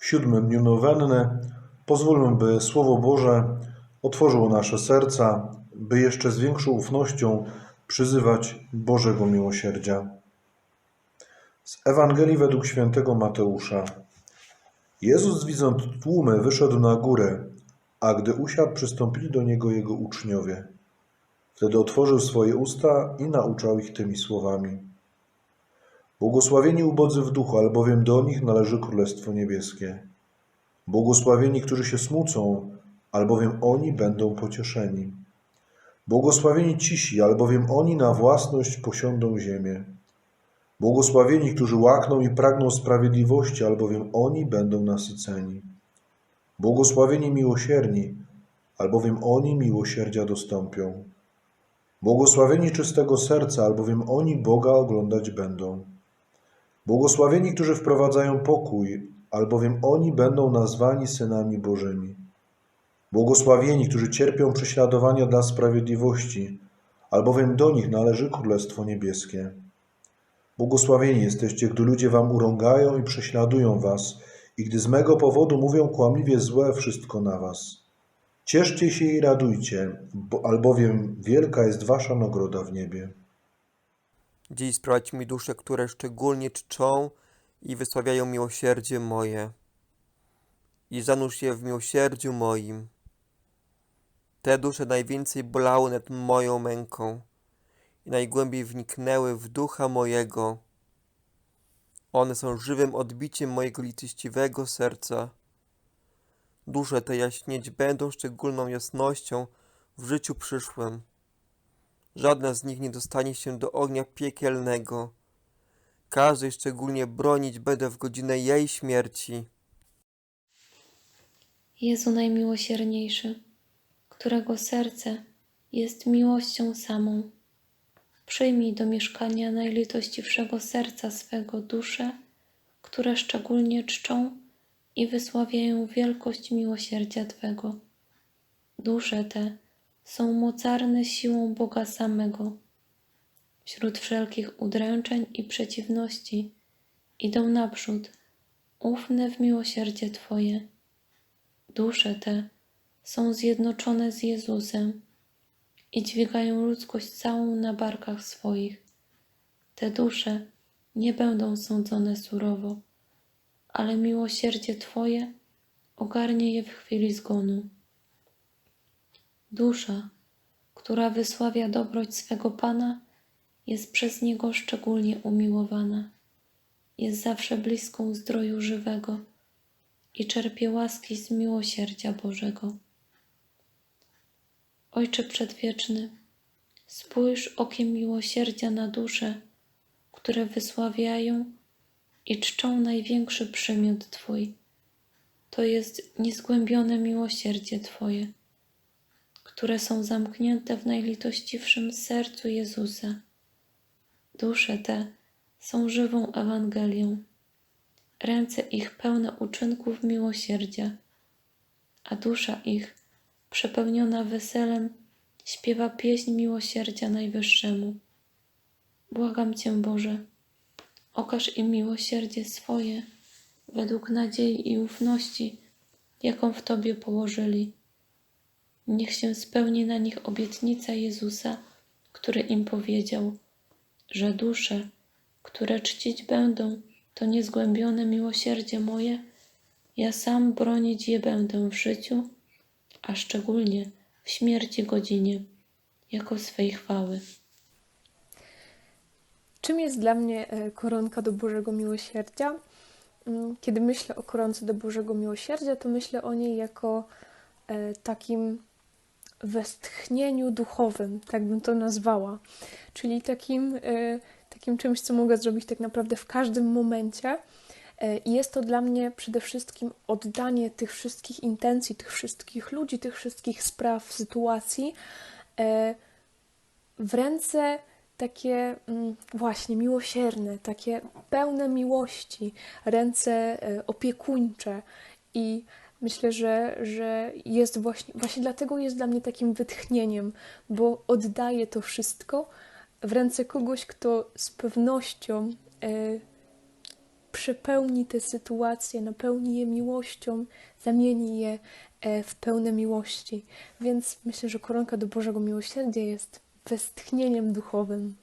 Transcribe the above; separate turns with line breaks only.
W siódmym dniu nowenny pozwólmy, by Słowo Boże otworzyło nasze serca, by jeszcze z większą ufnością przyzywać Bożego miłosierdzia. Z Ewangelii według świętego Mateusza. Jezus, widząc tłumy, wyszedł na górę, a gdy usiadł, przystąpili do niego jego uczniowie. Wtedy otworzył swoje usta i nauczał ich tymi słowami. Błogosławieni ubodzy w duchu, albowiem do nich należy Królestwo Niebieskie. Błogosławieni, którzy się smucą, albowiem oni będą pocieszeni. Błogosławieni cisi, albowiem oni na własność posiądą ziemię. Błogosławieni, którzy łakną i pragną sprawiedliwości, albowiem oni będą nasyceni. Błogosławieni miłosierni, albowiem oni miłosierdzia dostąpią. Błogosławieni czystego serca, albowiem oni Boga oglądać będą. Błogosławieni, którzy wprowadzają pokój, albowiem oni będą nazwani synami Bożymi. Błogosławieni, którzy cierpią prześladowania dla sprawiedliwości, albowiem do nich należy Królestwo Niebieskie. Błogosławieni jesteście, gdy ludzie wam urągają i prześladują was, i gdy z mego powodu mówią kłamliwie złe wszystko na was. Cieszcie się i radujcie, bo, albowiem wielka jest wasza nagroda w niebie.
Dziś sprowadź mi dusze, które szczególnie czczą i wysławiają miłosierdzie moje. I zanurz je w miłosierdziu moim. Te dusze najwięcej bolały nad moją męką i najgłębiej wniknęły w ducha mojego. One są żywym odbiciem mojego litościwego serca. Dusze te jaśnieć będą szczególną jasnością w życiu przyszłym. Żadna z nich nie dostanie się do ognia piekielnego. Każdej szczególnie bronić będę w godzinę jej śmierci.
Jezu najmiłosierniejszy, którego serce jest miłością samą, przyjmij do mieszkania najlitościwszego serca swego dusze, które szczególnie czczą i wysławiają wielkość miłosierdzia Twego. Dusze te są mocarne siłą Boga samego. Wśród wszelkich udręczeń i przeciwności idą naprzód, ufne w miłosierdzie Twoje. Dusze te są zjednoczone z Jezusem i dźwigają ludzkość całą na barkach swoich. Te dusze nie będą sądzone surowo, ale miłosierdzie Twoje ogarnie je w chwili zgonu. Dusza, która wysławia dobroć swego Pana, jest przez Niego szczególnie umiłowana. Jest zawsze bliską zdroju żywego i czerpie łaski z miłosierdzia Bożego. Ojcze Przedwieczny, spójrz okiem miłosierdzia na dusze, które wysławiają i czczą największy przymiot Twój. To jest niezgłębione miłosierdzie Twoje, które są zamknięte w najlitościwszym sercu Jezusa. Dusze te są żywą Ewangelią, ręce ich pełne uczynków miłosierdzia, a dusza ich, przepełniona weselem, śpiewa pieśń miłosierdzia Najwyższemu. Błagam Cię, Boże, okaż im miłosierdzie swoje według nadziei i ufności, jaką w Tobie położyli. Niech się spełni na nich obietnica Jezusa, który im powiedział, że dusze, które czcić będą to niezgłębione miłosierdzie moje, ja sam bronić je będę w życiu, a szczególnie w śmierci godzinie, jako swej chwały.
Czym jest dla mnie e, koronka do Bożego Miłosierdzia? Mm, Kiedy myślę o koronce do Bożego Miłosierdzia, to myślę o niej jako e, takim westchnieniu duchowym, tak bym to nazwała. Czyli takim, e, takim czymś, co mogę zrobić tak naprawdę w każdym momencie. E, I jest to dla mnie przede wszystkim oddanie tych wszystkich intencji, tych wszystkich ludzi, tych wszystkich spraw, sytuacji e, w ręce takie mm, właśnie miłosierne, takie pełne miłości, ręce opiekuńcze i myślę, że, że jest właśnie, właśnie dlatego jest dla mnie takim wytchnieniem, bo oddaję to wszystko w ręce kogoś, kto z pewnością e, przepełni te sytuacje, napełni je miłością, zamieni je e, w pełne miłości. Więc myślę, że koronka do Bożego Miłosierdzia jest westchnieniem duchowym.